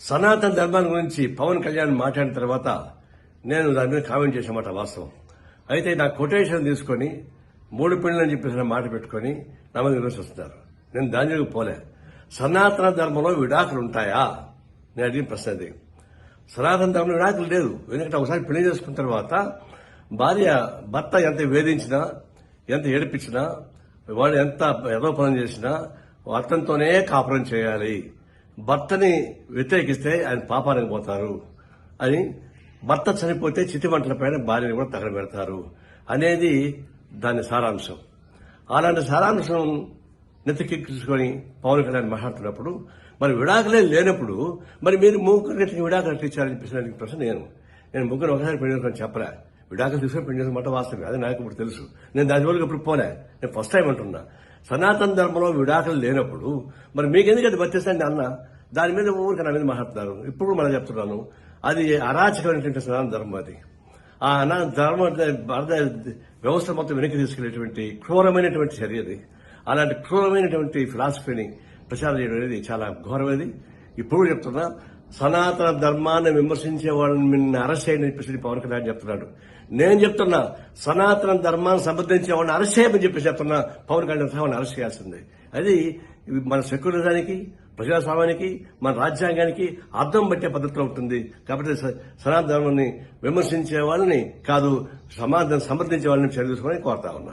సనాతన ధర్మాన్ని గురించి పవన్ కళ్యాణ్ మాట్లాడిన తర్వాత నేను దాని మీద కామెంట్ చేసామాట వాస్తవం. అయితే నా కొటేషన్ తీసుకొని మూడు పెళ్ళని అని చెప్పేసి మాట పెట్టుకొని నా మీద విమర్శిస్తున్నారు నేను దాని దగ్గర పోలే. సనాతన ధర్మంలో విడాకులు ఉంటాయా? నేను అడిగిన ప్రశ్న అది. సనాతన ధర్మంలో విడాకులు లేదు ఎందుకంటే ఒకసారి పెళ్ళి చేసుకున్న తర్వాత భార్య భర్త ఎంత వేధించినా ఎంత ఏడిపించినా వాడు ఎంత ఎదో పని చేసినా అతనితోనే కాపురం చేయాలి. భర్తని వ్యతిరేకిస్తే ఆయన పాపానికి పోతారు అని భర్త చనిపోతే చితిమంటల పైన భార్యని కూడా తగలబెడతారు అనేది దాని సారాంశం. అలాంటి సారాంశం నెత్తికెక్కించుకొని పవన్ కళ్యాణ్ మాట్లాడుతున్నప్పుడు మరి విడాకులే లేనప్పుడు మరి మీరు ముగ్గురు ఎట్లా విడాకులు ఎట్లా ఇచ్చారని ప్రశ్న నేను. నేను ముగ్గురు ఒకసారి పెళ్ళి చేసుకొని చెప్పలే. విడాకులు తీసుకొని పెళ్ళి చేసుకుని వాస్తవం అది నాకు ఇప్పుడు తెలుసు. నేను దాని వరకు ఇప్పుడు పోలే. నేను ఫస్ట్ టైం అంటున్నా. సనాతన ధర్మంలో విడాకులు లేనప్పుడు మరి మీకెందుకు అది వర్తిస్తుంది అన్న దాని మీద ఊరికి నా మీద మాట్లాడుతున్నారు. ఇప్పుడు మనం చెప్తున్నాను. అది అరాచకమైనటువంటి సనాతన ధర్మం అది. ఆ అనా ధర్మ భారత వ్యవస్థ మొత్తం వెనక్కి తీసుకెళ్ళేటువంటి క్రూరమైనటువంటి చర్య అది. అలాంటి క్రూరమైనటువంటి ఫిలాసఫీని ప్రచారం చేయడం అనేది చాలా ఘోరమైనది. ఇప్పుడు చెప్తున్నా సనాతన ధర్మాన్ని విమర్శించే వాళ్ళని మిమ్మల్ని అరెస్ట్ చేయని చెప్పేసి పవన్ కళ్యాణ్ చెప్తున్నాడు. నేను చెప్తున్నా సనాతన ధర్మాన్ని సమర్థించే వాళ్ళని అరెస్ట్ చేయమని చెప్పేసి చెప్తున్నా పవన్ కళ్యాణ్ వాళ్ళని అరెస్ట్ చేయాల్సిందే. అది మన సెక్యులరిజానికి ప్రజాస్వామ్యానికి మన రాజ్యాంగానికి అర్థం పట్టే పద్ధతిలో ఉంటుంది. కాబట్టి సనాతన ధర్మాన్ని విమర్శించే వాళ్ళని కాదు సమాజం సమర్థించే వాళ్ళని చర్య తీసుకోవాలని కోరుతా ఉన్నా.